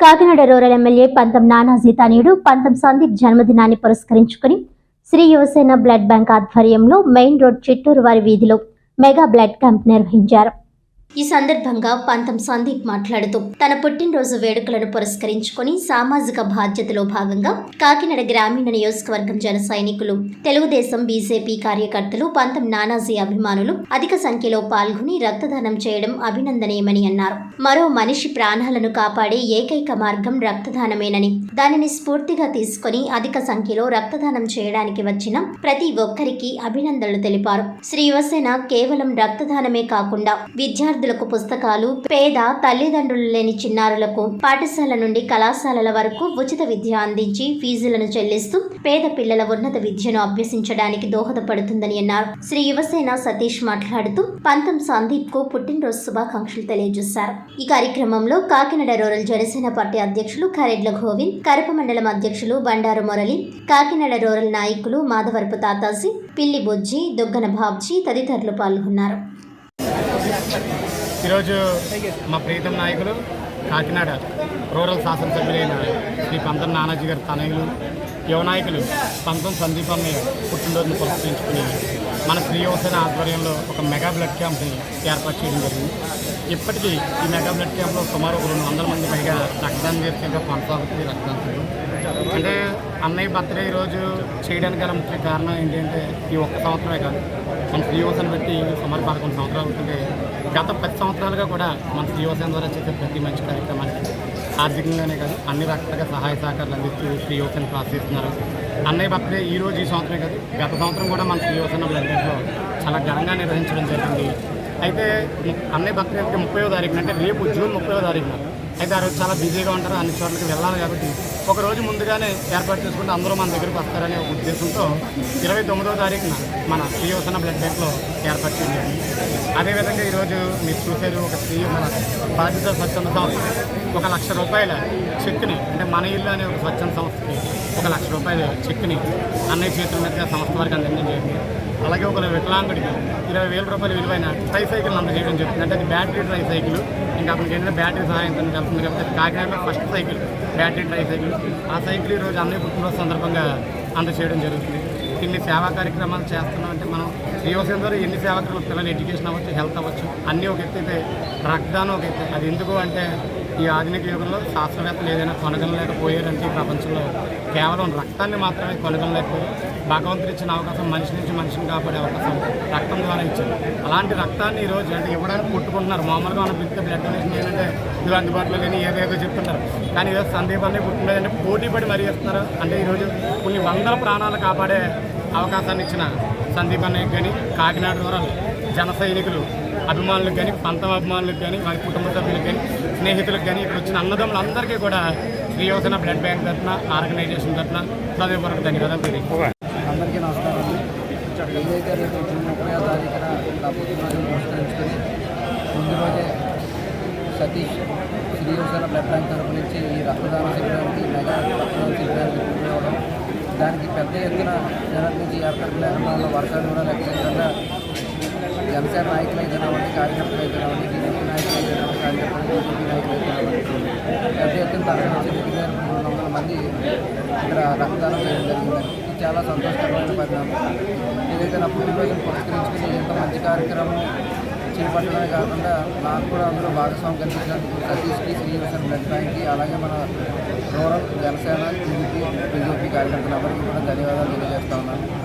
Kakinada rural MLA పంతం నానాజీ తనయుడు పంతం సందీప్ జన్మదినాన్ని పురస్కరించుకుని శ్రీ యువసేన బ్లడ్ బ్యాంక్ ఆధ్వర్యంలో మెయిన్ రోడ్ చిట్టూరు వారి వీధిలో మెగా బ్లడ్ క్యాంప్ నిర్వహించారు. ఈ సందర్భంగా పంతం సందీప్ మాట్లాడుతూ తన పుట్టినరోజు వేడుకలను పురస్కరించుకొని సామాజిక బాధ్యతలో భాగంగా కాకినాడ గ్రామీణ నియోజకవర్గం జన సైనికులు తెలుగుదేశం బీజేపీ కార్యకర్తలు పంతం నానాజీ అభిమానులు అధిక సంఖ్యలో పాల్గొని రక్తదానం చేయడం అభినందనీయమని అన్నారు. మరో మనిషి ప్రాణాలను కాపాడే ఏకైక మార్గం రక్తదానమేనని దానిని స్ఫూర్తిగా తీసుకొని అధిక సంఖ్యలో రక్తదానం చేయడానికి వచ్చిన ప్రతి ఒక్కరికి అభినందనలు తెలిపారు. శ్రీ యువసేన కేవలం రక్తదానమే కాకుండా విద్యార్థి విద్యార్థులకు పుస్తకాలు పేద తల్లిదండ్రులు లేని చిన్నారులకు పాఠశాల నుండి కళాశాలల వరకు ఉచిత విద్య అందించి ఫీజులను చెల్లిస్తూ పేద పిల్లల ఉన్నత విద్యను అభ్యసించడానికి దోహదపడుతుందని అన్నారు. శ్రీ యువసేన సతీష్ మాట్లాడుతూ పంతం సందీప్కు పుట్టినరోజు శుభాకాంక్షలు తెలియజేశారు. ఈ కార్యక్రమంలో కాకినాడ రూరల్ జనసేన పార్టీ అధ్యక్షులు కరెడ్ల గోవింద్ కరప మండలం అధ్యక్షులు బండారు మురళి కాకినాడ రూరల్ నాయకులు మాధవరపు తాతాజీ పిల్లి బొజ్జి దొగ్గన బాబ్జీ తదితరులు పాల్గొన్నారు. ఈరోజు మా ప్రీతం నాయకులు కాకినాడ రూరల్ శాసనసభ్యులైన శ్రీ పంతం నానాజీ గారి తనయులు యువ నాయకులు పంతం సందీప్ అన్నయ్య పుట్టినరోజును పురస్కరించుకుని మన శ్రీ యువసేన ఆధ్వర్యంలో ఒక మెగా బ్లడ్ క్యాంప్ని ఏర్పాటు చేయడం జరిగింది. ఇప్పటికీ ఈ మెగా బ్లడ్ క్యాంప్లో సుమారు ఒక రెండు వందల మంది పైగా రక్తదానం చేసేగా కొనసాగుతుంది రక్తదానం అంటే అన్నయ్య బర్త్డే ఈరోజు చేయడానికి గల ముఖ్య కారణం ఏంటంటే ఈ ఒక్క సంవత్సరమే కాదు. మన శ్రీ పెట్టి బట్టి సుమారు పదకొండు సంవత్సరాలు ఉంటుంటే గత పది సంవత్సరాలుగా కూడా మన శ్రీ ద్వారా చేసే ప్రతి మంచి కార్యక్రమానికి ఆర్థికంగానే కాదు అన్ని రకాలుగా సహాయ సహకారాలు అందిస్తూ శ్రీ యువసేన ప్రోత్సహిస్తున్నారు అన్నయ్య బర్త్డే ఈ రోజు ఈ సంవత్సరమే కాదు గత సంవత్సరం కూడా మన శ్రీ బ్లడ్లో చాలా ఘనంగా నిర్వహించడం జరిగింది. అయితే అన్నయ్య బర్త్డే ముప్పైవ తారీఖున అంటే రేపు జూన్ ముప్పైవ తారీఖున అయితే ఆ రోజు చాలా బిజీగా ఉంటారు అన్ని చోట్లకి వెళ్ళాలి కాబట్టి ఒక రోజు ముందుగానే ఏర్పాటు చేసుకుంటే అందరూ మన దగ్గరికి వస్తారనే ఉద్దేశంతో ఇరవై తొమ్మిదవ తారీఖున మన శ్రీ బ్లడ్ బ్యాంక్లో ఏర్పాటు చేయండి అదేవిధంగా ఈరోజు మీరు చూసేది ఒక స్త్రీ మన బాధ్యత స్వచ్ఛంద సంస్థ. ఒక లక్ష రూపాయల చెక్ని అంటే మన ఇల్లు అనే ఒక స్వచ్ఛంద సంస్థకి ఒక లక్ష రూపాయల చెక్ని అన్నయ్య చేతుల మీదుగా సంస్థ వారికి అందించడం జరిగింది. అలాగే ఒక వికలాంగుడికి ఇరవై వేల రూపాయల విలువైన ట్రై సైకిల్ అందజేయడం జరుగుతుంది. అంటే అది బ్యాటరీ ట్రై సైకిల్ ఇంకా అతనికి ఏంటంటే బ్యాటరీ సహాయంతో వెళ్తుంది కాబట్టి కాకినాడలో first cycle battery try cycle ఆ సైకిల్ ఈరోజు అన్నయ్య పుట్టినరోజు సందర్భంగా అందజేయడం జరుగుతుంది. ఇన్ని సేవా కార్యక్రమాలు చేస్తున్నాం అంటే మనం శ్రీవసం ద్వారా ఎన్ని సేవా కార్యక్రమాలు పిల్లల ఎడ్యుకేషన్ అవ్వచ్చు హెల్త్ అవ్వచ్చు అన్నీ ఒక ఎత్తు రక్తదానం ఒక ఎత్తు. అది ఎందుకు అంటే ఈ ఆధునిక యుగంలో శాస్త్రవేత్తలు ఏదైనా కొనగలలేకపోయారంటే ఈ ప్రపంచంలో కేవలం రక్తాన్ని మాత్రమే కొనగలలేకపోయారు భగవంతుడు ఇచ్చిన అవకాశం మనిషి నుంచి మనిషిని కాపాడే అవకాశం రక్తం ద్వారా ఇచ్చారు. అలాంటి రక్తాన్ని ఈరోజు అంటే ఇవ్వడానికి పుట్టుకుంటున్నారు మామూలుగా మనం పిలిస్తే బ్లడ్ డొనేషన్ ఏంటంటే ఇది అందుబాటులో లేని ఏదేదో చెప్తున్నారు. కానీ ఈరోజు సందీపాన్ని పుట్టినదంటే పోటీ పడి మరీ ఇస్తున్నారు అంటే ఈరోజు కొన్ని వందల ప్రాణాలు కాపాడే అవకాశాన్ని ఇచ్చిన సందీప్ అన్నయ్యకి కానీ కాకినాడ రూరల్ జన సైనికులు అభిమానులకు కానీ పంతం అభిమానులకు కానీ వారి కుటుంబ సభ్యులకు కానీ స్నేహితులకు కానీ ఇక్కడ వచ్చిన అన్నదమ్ములందరికీ కూడా శ్రీయోజన బ్లడ్ బ్యాంక్ తరఫున ఆర్గనైజేషన్ తరఫున హృదయపూర్వక ధన్యవాదాలు తెలియదు అందరికీ నమస్కారం ఏదైతే రేపు ముప్పై తారీఖున పురస్కరించుకొని ముందు రోజే సతీష్ శ్రీయోజన బ్లడ్ బ్యాంక్ నుంచి ఈ రక్తదాన శిబిరానికి మెగా రక్తదాన శిబిరానికి దానికి పెద్ద ఎత్తున జనం నుంచి ఏర్పాటు వర్షాలు కూడా లెక్కలేకుండా జనసేన నాయకులు అయితే రావండి కార్యకర్తలు అయితే రావండి టీడీపీ నాయకులు అయితే కార్యకర్తలు టీడీపీ నాయకులు అయితే పెద్ద ఎత్తున తరలి నుంచి దగ్గర మూడు వందల మంది ఇక్కడ రక్తదానం చేయడం జరిగింది. ఇది చాలా సంతోషకరమైన పరిణామం. ఏదైతే నా పుట్టినరోజును పురస్కరించుకుని ఇంత మంచి కార్యక్రమం చేపట్టడమే కాకుండా నాకు కూడా అందులో భాగస్వామి కల్పించినందుకు సతీష్కి బ్లడ్ బ్యాంక్కి అలాగే మన రూరల్ జనసేన టీడీపీ బీజేపీ కార్యకర్తలు అందరికీ కూడా ధన్యవాదాలు తెలియజేస్తా ఉన్నాను.